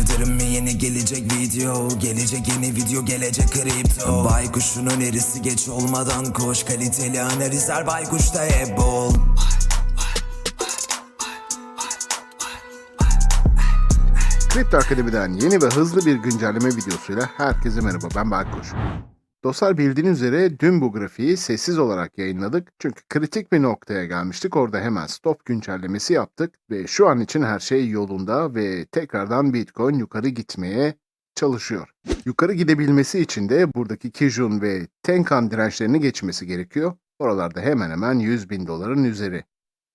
Yıldırım mı yeni gelecek video? Gelecek yeni video gelecek kripto. Baykuşun önerisi geç olmadan koş. Kaliteli analizler baykuşta hep bol. Kripto Akademi'den yeni ve hızlı bir güncelleme videosuyla herkese merhaba. Ben Baykuş. Dostlar bildiğiniz üzere dün bu grafiği sessiz olarak yayınladık. Çünkü kritik bir noktaya gelmiştik. Orada hemen stop güncellemesi yaptık. Ve şu an için her şey yolunda ve tekrardan Bitcoin yukarı gitmeye çalışıyor. Yukarı gidebilmesi için de buradaki Kijun ve Tenkan dirençlerini geçmesi gerekiyor. Oralarda hemen hemen 100 bin doların üzeri.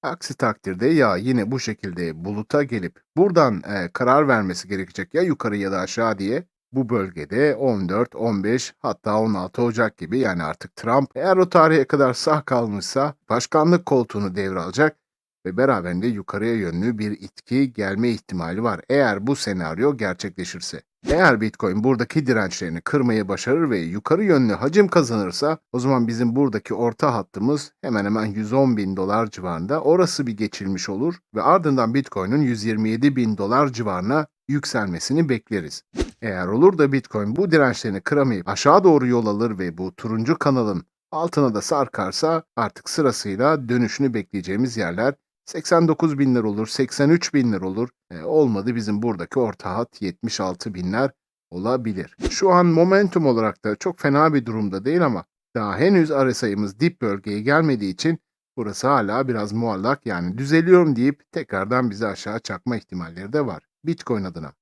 Aksi takdirde ya yine bu şekilde buluta gelip buradan e, karar vermesi gerekecek ya yukarı ya da aşağı diye bu bölgede 14, 15 hatta 16 Ocak gibi yani artık Trump eğer o tarihe kadar sağ kalmışsa başkanlık koltuğunu devralacak ve beraberinde yukarıya yönlü bir itki gelme ihtimali var eğer bu senaryo gerçekleşirse. Eğer Bitcoin buradaki dirençlerini kırmayı başarır ve yukarı yönlü hacim kazanırsa o zaman bizim buradaki orta hattımız hemen hemen 110 bin dolar civarında orası bir geçilmiş olur ve ardından Bitcoin'in 127 bin dolar civarına yükselmesini bekleriz. Eğer olur da Bitcoin bu dirençlerini kıramayıp aşağı doğru yol alır ve bu turuncu kanalın altına da sarkarsa artık sırasıyla dönüşünü bekleyeceğimiz yerler 89 binler olur, 83 binler olur. E, olmadı bizim buradaki orta hat 76 binler olabilir. Şu an momentum olarak da çok fena bir durumda değil ama daha henüz RSI'miz dip bölgeye gelmediği için burası hala biraz muallak yani düzeliyorum deyip tekrardan bizi aşağı çakma ihtimalleri de var. Bitcoin adına.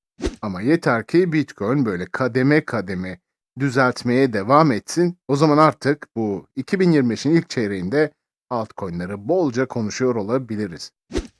Ama yeter ki Bitcoin böyle kademe kademe düzeltmeye devam etsin. O zaman artık bu 2025'in ilk çeyreğinde altcoin'leri bolca konuşuyor olabiliriz.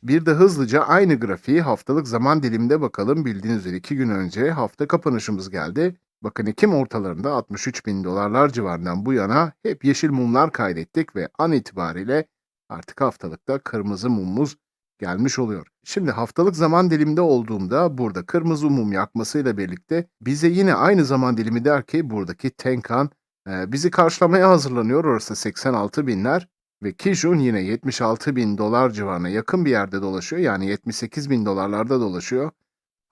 Bir de hızlıca aynı grafiği haftalık zaman diliminde bakalım. Bildiğiniz üzere 2 gün önce hafta kapanışımız geldi. Bakın Ekim ortalarında 63 bin dolarlar civarından bu yana hep yeşil mumlar kaydettik ve an itibariyle artık haftalıkta kırmızı mumumuz gelmiş oluyor. Şimdi haftalık zaman diliminde olduğumda burada kırmızı mum yakmasıyla birlikte bize yine aynı zaman dilimi der ki buradaki Tenkan e, bizi karşılamaya hazırlanıyor. Orası 86 binler ve Kijun yine 76 bin dolar civarına yakın bir yerde dolaşıyor. Yani 78 bin dolarlarda dolaşıyor.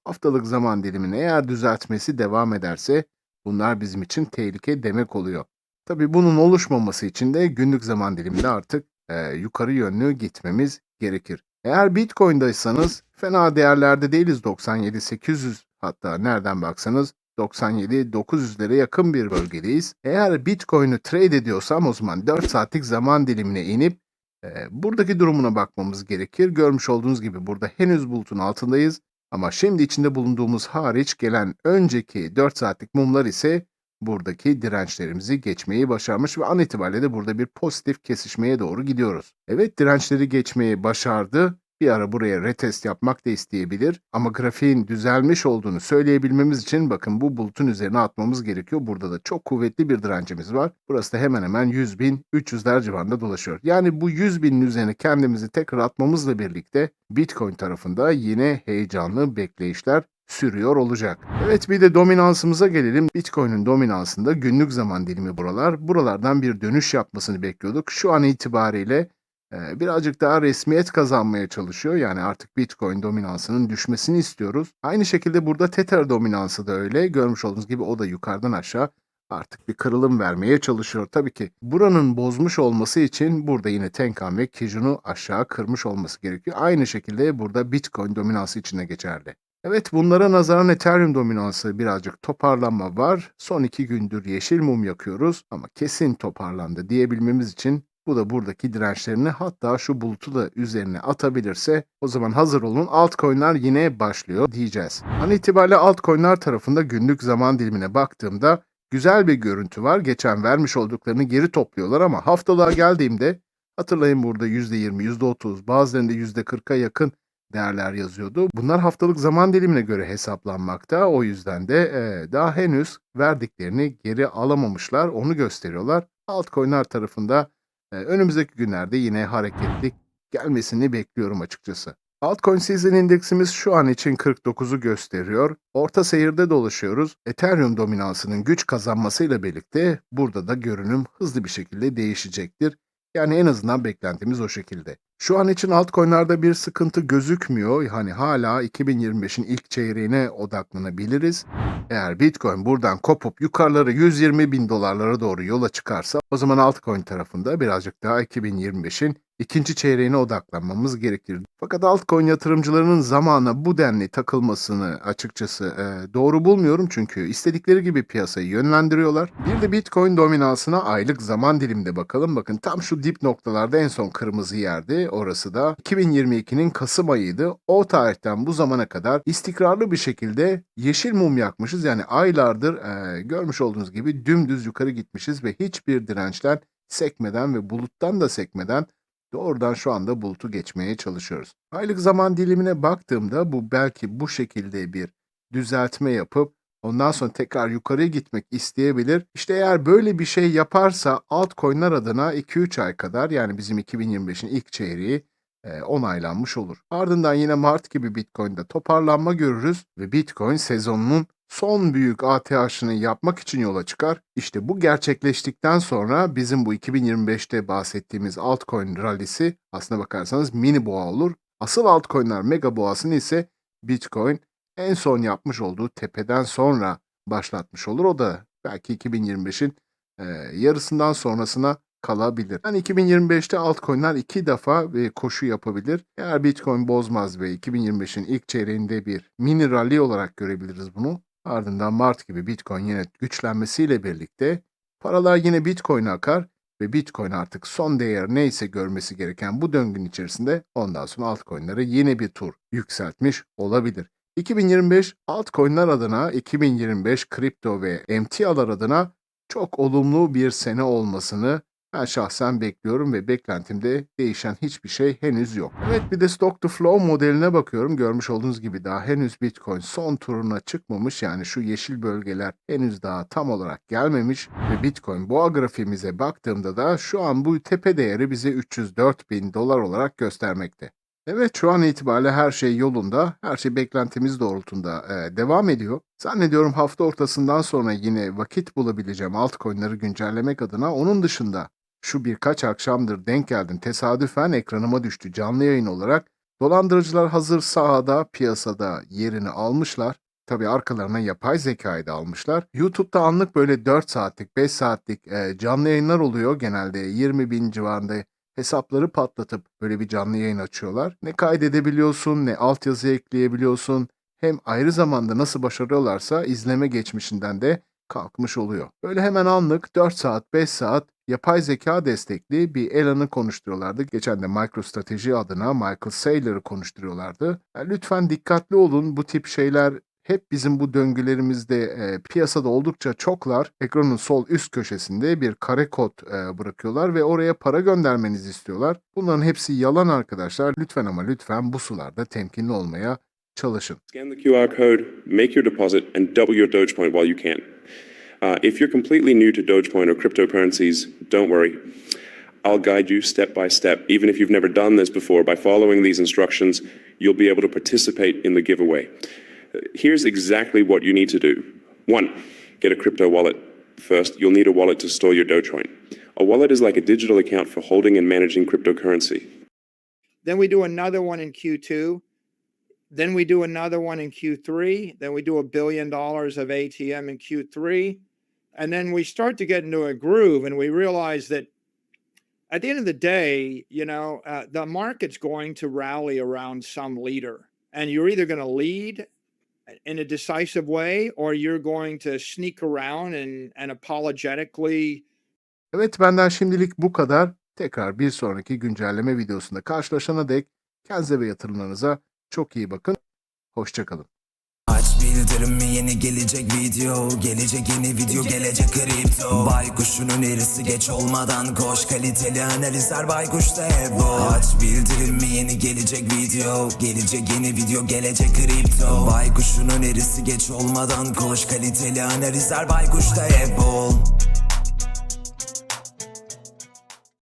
Haftalık zaman dilimini eğer düzeltmesi devam ederse bunlar bizim için tehlike demek oluyor. Tabi bunun oluşmaması için de günlük zaman diliminde artık e, yukarı yönlü gitmemiz gerekir. Eğer Bitcoin'daysanız fena değerlerde değiliz 97-800 hatta nereden baksanız 97-900'lere yakın bir bölgedeyiz. Eğer Bitcoin'i trade ediyorsam o zaman 4 saatlik zaman dilimine inip e, buradaki durumuna bakmamız gerekir. Görmüş olduğunuz gibi burada henüz bulutun altındayız. Ama şimdi içinde bulunduğumuz hariç gelen önceki 4 saatlik mumlar ise buradaki dirençlerimizi geçmeyi başarmış ve an itibariyle de burada bir pozitif kesişmeye doğru gidiyoruz. Evet dirençleri geçmeyi başardı. Bir ara buraya retest yapmak da isteyebilir ama grafiğin düzelmiş olduğunu söyleyebilmemiz için bakın bu bulutun üzerine atmamız gerekiyor. Burada da çok kuvvetli bir direncimiz var. Burası da hemen hemen 100 bin, 300'ler civarında dolaşıyor. Yani bu 100 binin üzerine kendimizi tekrar atmamızla birlikte Bitcoin tarafında yine heyecanlı bekleyişler sürüyor olacak. Evet bir de dominansımıza gelelim. Bitcoin'in dominansında günlük zaman dilimi buralar. Buralardan bir dönüş yapmasını bekliyorduk. Şu an itibariyle e, birazcık daha resmiyet kazanmaya çalışıyor. Yani artık Bitcoin dominansının düşmesini istiyoruz. Aynı şekilde burada Tether dominansı da öyle. Görmüş olduğunuz gibi o da yukarıdan aşağı artık bir kırılım vermeye çalışıyor. Tabii ki buranın bozmuş olması için burada yine Tenkan ve Kijun'u aşağı kırmış olması gerekiyor. Aynı şekilde burada Bitcoin dominansı içine geçerli. Evet bunlara nazaran Ethereum dominansı birazcık toparlanma var. Son iki gündür yeşil mum yakıyoruz ama kesin toparlandı diyebilmemiz için bu da buradaki dirençlerini hatta şu bulutu da üzerine atabilirse o zaman hazır olun altcoin'ler yine başlıyor diyeceğiz. An itibariyle altcoin'ler tarafında günlük zaman dilimine baktığımda güzel bir görüntü var. Geçen vermiş olduklarını geri topluyorlar ama haftalığa geldiğimde hatırlayın burada %20, %30 bazılarında %40'a yakın değerler yazıyordu. Bunlar haftalık zaman dilimine göre hesaplanmakta. O yüzden de e, daha henüz verdiklerini geri alamamışlar. Onu gösteriyorlar. Altcoin'ler tarafında e, önümüzdeki günlerde yine hareketli gelmesini bekliyorum açıkçası. Altcoin Season indeksimiz şu an için 49'u gösteriyor. Orta seyirde dolaşıyoruz. Ethereum dominansının güç kazanmasıyla birlikte burada da görünüm hızlı bir şekilde değişecektir. Yani en azından beklentimiz o şekilde. Şu an için altcoin'larda bir sıkıntı gözükmüyor. Hani hala 2025'in ilk çeyreğine odaklanabiliriz. Eğer Bitcoin buradan kopup yukarıları 120 bin dolarlara doğru yola çıkarsa o zaman altcoin tarafında birazcık daha 2025'in ikinci çeyreğine odaklanmamız gerekir. Fakat altcoin yatırımcılarının zamana bu denli takılmasını açıkçası e, doğru bulmuyorum çünkü istedikleri gibi piyasayı yönlendiriyorlar. Bir de Bitcoin dominansına aylık zaman diliminde bakalım. Bakın tam şu dip noktalarda en son kırmızı yerdi. Orası da 2022'nin Kasım ayıydı. O tarihten bu zamana kadar istikrarlı bir şekilde yeşil mum yakmışız. Yani aylardır e, görmüş olduğunuz gibi dümdüz yukarı gitmişiz ve hiçbir dirençten sekmeden ve buluttan da sekmeden doğrudan şu anda bulutu geçmeye çalışıyoruz. Aylık zaman dilimine baktığımda bu belki bu şekilde bir düzeltme yapıp ondan sonra tekrar yukarıya gitmek isteyebilir. İşte eğer böyle bir şey yaparsa altcoin'ler adına 2-3 ay kadar yani bizim 2025'in ilk çeyreği e, onaylanmış olur. Ardından yine Mart gibi Bitcoin'de toparlanma görürüz ve Bitcoin sezonunun son büyük ATH'ını yapmak için yola çıkar. İşte bu gerçekleştikten sonra bizim bu 2025'te bahsettiğimiz altcoin rallisi aslına bakarsanız mini boğa olur. Asıl altcoin'ler mega boğasını ise Bitcoin en son yapmış olduğu tepeden sonra başlatmış olur. O da belki 2025'in e, yarısından sonrasına kalabilir. Yani 2025'te altcoin'ler iki defa e, koşu yapabilir. Eğer Bitcoin bozmaz ve 2025'in ilk çeyreğinde bir mini rally olarak görebiliriz bunu. Ardından Mart gibi Bitcoin yine güçlenmesiyle birlikte paralar yine Bitcoin'e akar ve Bitcoin artık son değer neyse görmesi gereken bu döngünün içerisinde ondan sonra altcoin'lere yeni bir tur yükseltmiş olabilir. 2025 altcoin'ler adına 2025 kripto ve emtialar adına çok olumlu bir sene olmasını ben şahsen bekliyorum ve beklentimde değişen hiçbir şey henüz yok. Evet bir de stock to flow modeline bakıyorum. Görmüş olduğunuz gibi daha henüz Bitcoin son turuna çıkmamış. Yani şu yeşil bölgeler henüz daha tam olarak gelmemiş. Ve Bitcoin boğa grafiğimize baktığımda da şu an bu tepe değeri bize 304 bin dolar olarak göstermekte. Evet şu an itibariyle her şey yolunda, her şey beklentimiz doğrultunda e, devam ediyor. Zannediyorum hafta ortasından sonra yine vakit bulabileceğim altcoin'leri güncellemek adına onun dışında şu birkaç akşamdır denk geldim tesadüfen ekranıma düştü canlı yayın olarak. Dolandırıcılar hazır sahada piyasada yerini almışlar. Tabii arkalarına yapay zekayı da almışlar. YouTube'da anlık böyle 4 saatlik 5 saatlik e, canlı yayınlar oluyor. Genelde 20 bin civarında hesapları patlatıp böyle bir canlı yayın açıyorlar. Ne kaydedebiliyorsun ne altyazı ekleyebiliyorsun. Hem ayrı zamanda nasıl başarıyorlarsa izleme geçmişinden de kalkmış oluyor. Böyle hemen anlık 4 saat 5 saat yapay zeka destekli bir Elon'u konuşturuyorlardı. Geçen de MicroStrateji adına Michael Saylor'ı konuşturuyorlardı. Yani lütfen dikkatli olun bu tip şeyler hep bizim bu döngülerimizde e, piyasada oldukça çoklar. Ekranın sol üst köşesinde bir kare kod e, bırakıyorlar ve oraya para göndermenizi istiyorlar. Bunların hepsi yalan arkadaşlar. Lütfen ama lütfen bu sularda temkinli olmaya çalışın. Scan the QR code, make your deposit, and double your Dogecoin while you can. Uh, if you're completely new to Dogecoin or cryptocurrencies, don't worry. I'll guide you step by step. Even if you've never done this before, by following these instructions, you'll be able to participate in the giveaway. Here's exactly what you need to do. One, get a crypto wallet. First, you'll need a wallet to store your Dogecoin. A wallet is like a digital account for holding and managing cryptocurrency. Then we do another one in Q2. Then we do another one in Q3. Then we do a billion dollars of ATM in Q3. And then we start to get into a groove and we realize that at the end of the day, you know, uh, the market's going to rally around some leader. And you're either going to lead in a decisive way or you're going to sneak around and, and apologetically Evet benden şimdilik bu kadar. Tekrar bir sonraki güncelleme videosunda karşılaşana dek kendinize ve yatırımlarınıza çok iyi bakın. Hoşçakalın. Aç bildirimi yeni gelecek video? Gelecek yeni video gelecek kripto. Baykuşun önerisi geç olmadan koş. Kaliteli analizler baykuşta hep bu. Aç bildirimi yeni gelecek video? Gelecek yeni video gelecek kripto. Baykuşun önerisi geç olmadan koş. Kaliteli analizler baykuşta hep bol